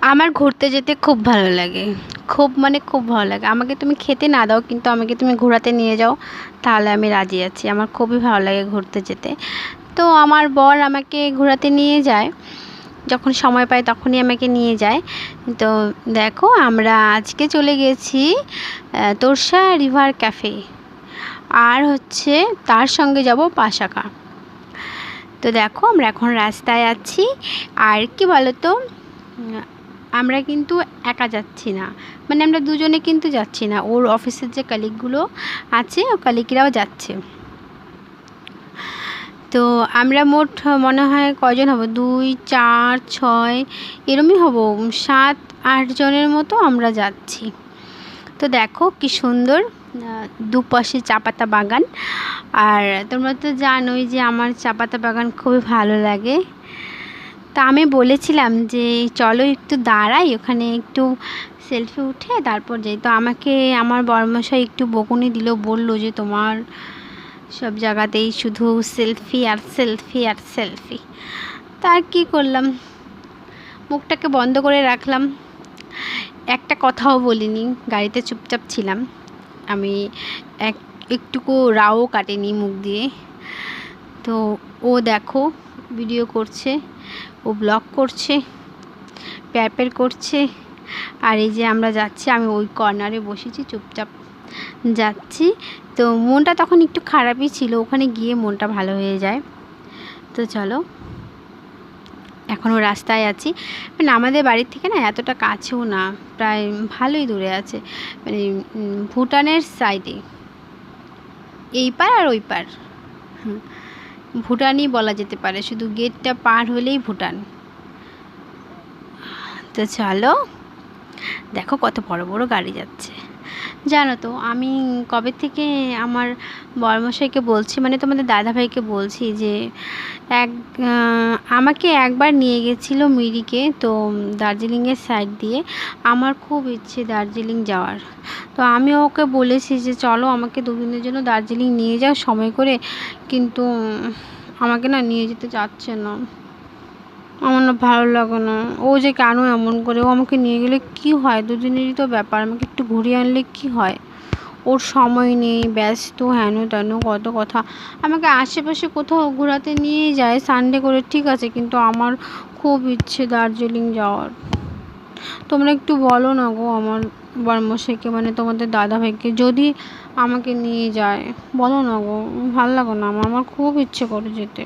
আমার ঘুরতে যেতে খুব ভালো লাগে। খুব মানে খুব ভালো লাগে। আমাকে তুমি খেতে না দাও, কিন্তু আমাকে তুমি ঘোরাতে নিয়ে যাও, তাহলে আমি রাজি আছি। আমার খুবই ভালো লাগে ঘুরতে যেতে। তো আমার বর আমাকে ঘোরাতে নিয়ে যায়। যখন সময় পায় তখনই আমাকে নিয়ে যায়। তো দেখো, আমরা আজকে চলে গেছি তোরসা রিভার ক্যাফে। আর হচ্ছে তার সঙ্গে যাব পাশাকা। তো দেখো, আমরা এখন রাস্তায় আছি। আর কি বলো তো আমরা কিন্তু একা যাচ্ছি না। মানে আমরা দুজনে কিন্তু যাচ্ছি না। ওর অফিসের যে কালিগগুলো আছে, ও কালিগরাও যাচ্ছে। তো আমরা মোট, মনে হয় কজন হব? দুই, চার, ছয়, এরমই হব। সাত, আট জনের মতো আমরা যাচ্ছি। তো দেখো কি সুন্দর দুপাশে চা পাতা বাগান। আর তোমরা তো জানোই যে আমার চা পাতা বাগান খুবই ভালো লাগে। তা আমি বলেছিলাম যে, চলো একটু দাঁড়াই, ওখানে একটু সেলফি উঠে তারপর যাই। তো আমাকে আমার বর্মশাই একটু বকুনি দিল, বলল যে, তোমার সব জায়গাতেই শুধু সেলফি আর সেলফি আর সেলফি তা আর কী করলাম, মুখটাকে বন্ধ করে রাখলাম। একটা কথাও বলিনি, গাড়িতে চুপচাপ ছিলাম। আমি এক, একটুকু রাও কাটেনি মুখ দিয়ে। তো ও দেখো ভিডিও করছে ও ব্লগ করছে প্যাপের করছে আর এই যে আমরা যাচ্ছি আমি ওই কর্নারে বসেছি চুপচাপ যাচ্ছি। তো মনটা তখন একটু খারাপই ছিল ওখানে গিয়ে মনটা ভালো হয়ে যায়। তো চলো এখনও রাস্তায় আছি। মানে আমাদের বাড়ির থেকে না এতটা কাছেও না প্রায় ভালোই দূরে আছে। মানে ভুটানের সাইডে এই পার আর ওই পার। হুম, ভুটানই বলা যেতে পারে। শুধু গেটটা পার হলেই ভুটান। তো চলো, দেখো কত বড় বড় গাড়ি যাচ্ছে। জানো তো, আমি কবে থেকে আমার বড়মশাইকে বলছি মানে তোমাদের দাদাভাইকে বলছি যে এক আমাকে একবার নিয়ে গেছিল মিরিকে, তো দার্জিলিংয়ের সাইড দিয়ে। আমার খুব ইচ্ছে দার্জিলিং যাওয়ার। তো আমি ওকে বলেছি যে চলো আমাকে দুদিনের জন্য দার্জিলিং নিয়ে যাও, সময় করে। কিন্তু আমাকে না নিয়ে যেতে চাচ্ছে না। আমার না ভালো লাগে না। ও যে কেন এমন করে? ও আমাকে নিয়ে গেলে কি হয়? দুদিনেরই তো ব্যাপার। আমাকে একটু ঘুরিয়ে আনলে কি হয়? ওর সময় নেই, ব্যস্ত হেন তেন কত কথা। আমাকে আশেপাশে কোথাও ঘোরাতে নিয়ে যায় সানডে করে, ঠিক আছে, কিন্তু আমার খুব ইচ্ছে দার্জিলিং যাওয়ার। তোমরা একটু বলো না গো আমার বর্মশাইকে মানে তোমাদের দাদাভাইকে, যদি আমাকে নিয়ে যায়। বলো না গো, ভালো লাগে না আমার আমার খুব ইচ্ছে করে যেতে।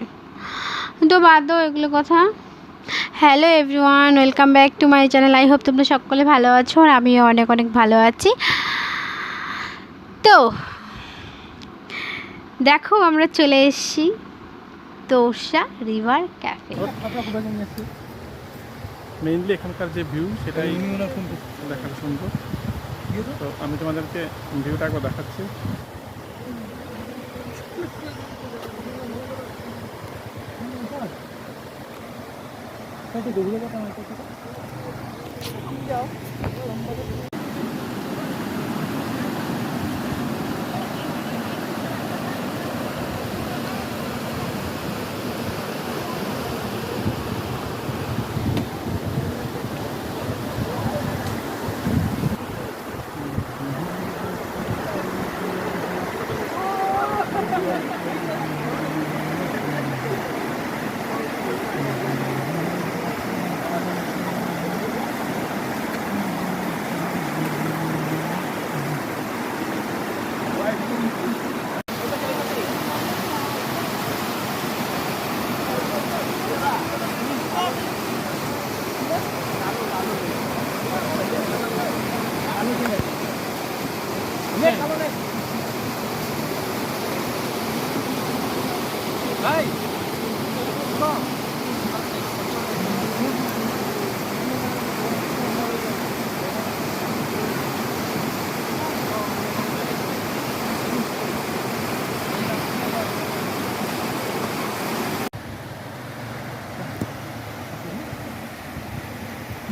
তো বাদ দাও এগুলো কথা। Hello everyone welcome back to my channel. I hope তোমরা সকলে ভালো আছো আর আমিও অনেক অনেক ভালো আছি। তো দেখো আমরা চলে এসেছি তোষা রিভার ক্যাফে। মেইনলি এখানকার যে ভিউ সেটাই দেখার সুন্দর তো আমি তোমাদেরকে ভিউটা একবার দেখাচ্ছি। 저기 놀러 가면 되겠다.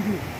Mm-hmm.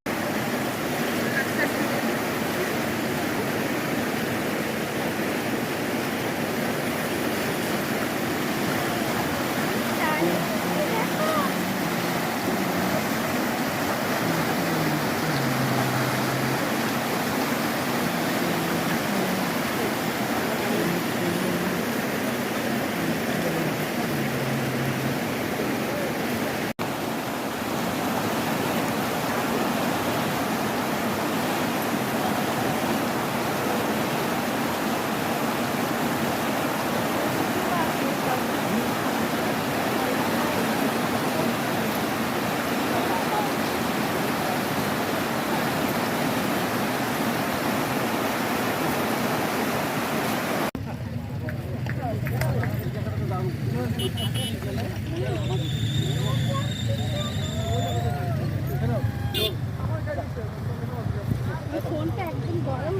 গরম।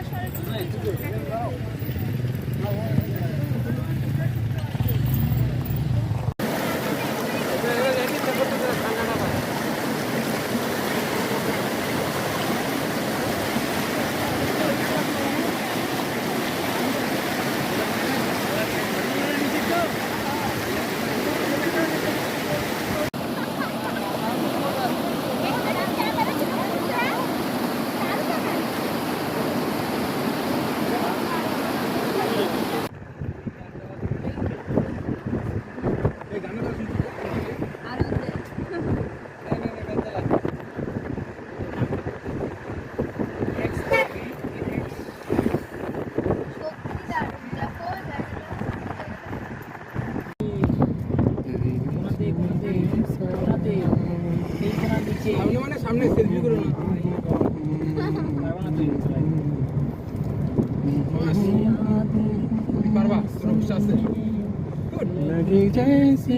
আসলে लगे जैसे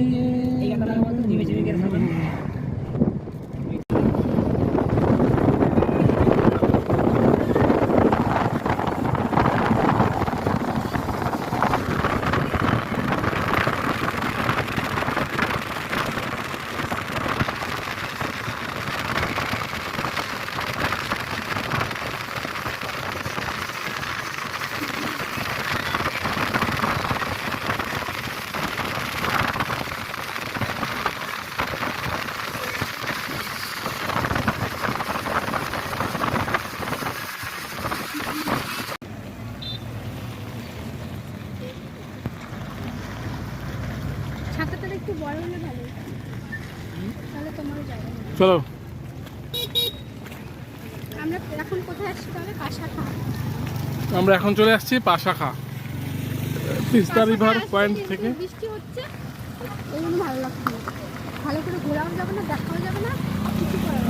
চলো। আমরা এখন কোথায় আসছি তাহলে? কাঁসাখা আমরা এখন চলে আসছি পাশাখা। তিস্তা রিভার পয়েন্ট থেকে। বৃষ্টি হচ্ছে। ভালো লাগছে। ভালো করে ঘোরাও যাবে না দেখাও যাবে না কিছু করা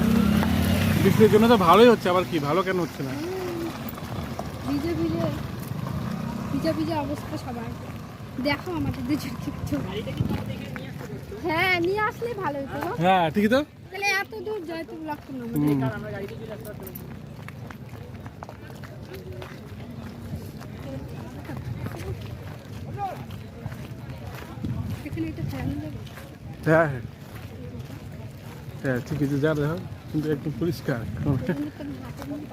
বৃষ্টির জন্য তো ভালোই হচ্ছে আবার কি? ভালো কেন হচ্ছে না? ভিজে ভিজে ভিজে ভিজে অবস্থা সবার। দেখো আমাদের দুজন কিছু হ্যাঁ নিয়ে আসলে ভালো হতো হ্যাঁ ঠিকই তো। তাহলে এত দূর যাইতে লাগতো না এটা ফেলানো যাবে হ্যাঁ হ্যাঁ। হ্যাঁ ঠিক আছে যা দেখো। কিন্তু একদম পরিষ্কার।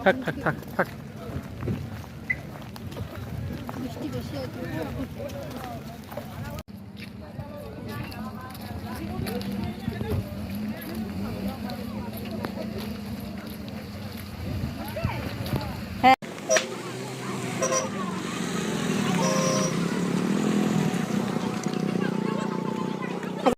থাক থাক থাক থাক। বৃষ্টি বেশি হচ্ছে।